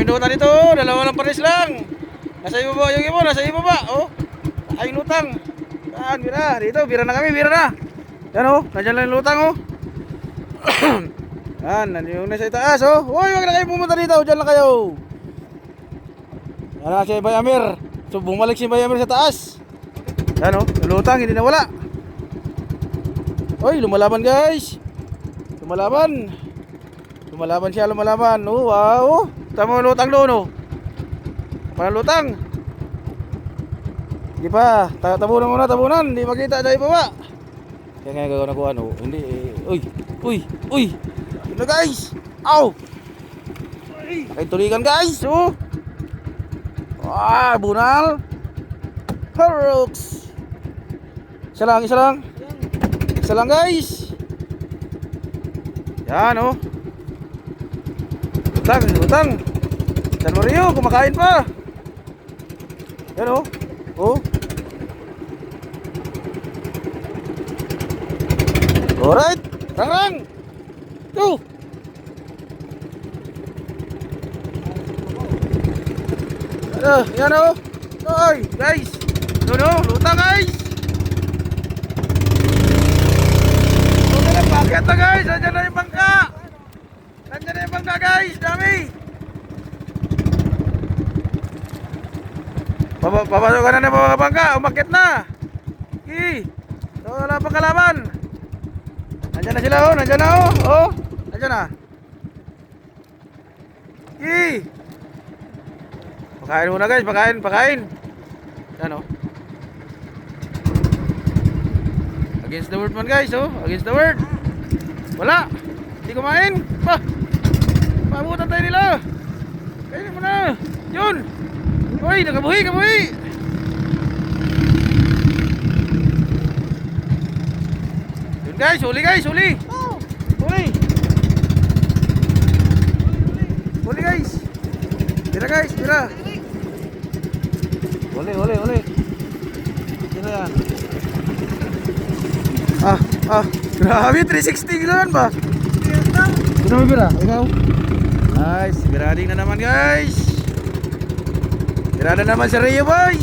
Lutang dito. Dalawa lang pares lang. Nasa iyo ba? Yung ibo, nasa iyo ba? Oh. Ay lutang. Saan? Bira. Dito, bira na kami, bira na. Yan oh. Nandiyan lang yung lutang oh. Yan, nandiyan yung nasa itaas oh. Uy, wag na kayo pumunta dito. Diyan lang kayo. Yan na si Bayamir. So bumalik si Bayamir sa taas. Yan oh. Yung lutang, hindi nawala. Uy, lumalaban guys. Lumalaban. Lumalaban siya, lumalaban. Oh, wow. Tama lutang doon, oh. Parang lutang. Hindi pa. Ta- Tabunan muna, tabunan. Hindi makita dahil baba. Kaya nga gagawin ako ano. Hindi. eh, Uy, uy, uy. Ano guys? Ow! Ay, tulikan guys. Oh. Ah, bunal. Harrox. Isa lang, isa lang. Isa lang guys. Yan oh. Utang, utang. San Mario, kumakain pa. Yan oh. Oh. Alright. Rang rang. Go. Ano, yan oh. Guys. No, no, lutang guys. Huwag na paket na guys. Nandiyan na yung na bangka guys. Dami. Papa- Papasok ka na ng mga bangka. Umakit na. Okay. So, wala pang kalaban. Nandiyan na sila oh. Nandiyan na oh. Oh. Nandiyan na. Okay. Pakain muna guys. Pakain. Pakain. Yan oh. Against the word man guys oh. Against the word. Wala. Hindi kumain. Pa. Pabutan tayo nila. Kainin mo na. Yun. Uy, nakabuhi, kabuhi. Yun guys, huli guys, huli. Huli. Huli guys. Tira guys, tira. Huli, huli, huli. Tira yan. Ah, ah. Grabe, 360 kilo yan ba? Sino mo bira? Ikaw? Nice, birading na naman guys. Birada naman si Rio boy.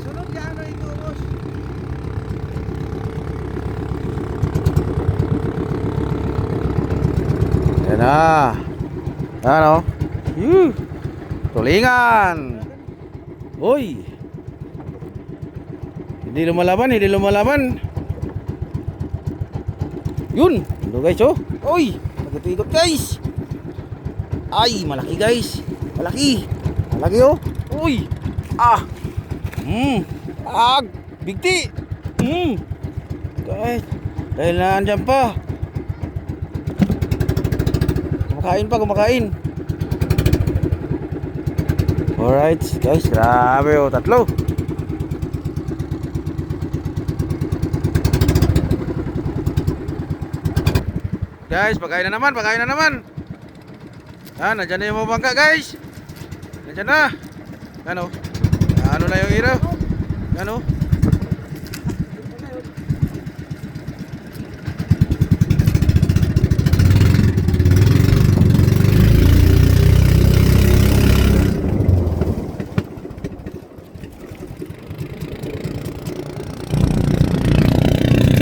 Sunod ano ito, boss? Yan na. Ano? Yuh. Tulingan. Uy. Hindi lumalaban, hindi lumalaban. Yun. Ito guys, oh. Uy. Nagatigot guys. Ay, malaki guys. Malaki. Malaki, oh. Uy. Ah. Hmm. Ah. Bigti. Hmm. Guys. Dahil na andyan pa. Kumakain pa, kumakain. Alright, guys, grabe oh, tatlo. Guys, pagkain na naman, pagkain na naman. Yan, nandyan na yung mga bangka, guys. Nandyan na. Yan oh. Ano na yung ira? Yan oh.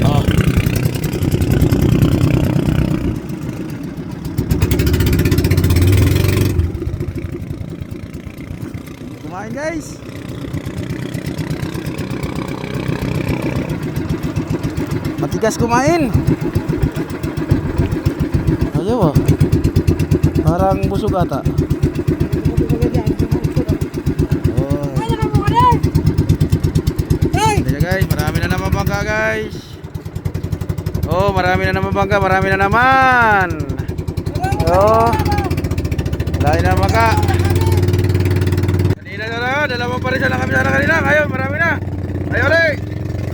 Ah. Kumain guys. Matigas kumain. Ayaw ah. Parang busog ata. Oh. Guys, marami na naman bangka guys. Oh, marami na naman bangka, marami na naman. Oh. Dahil na bangka. Kanina na kami sana kanina. Ngayon, marami na. Ayo.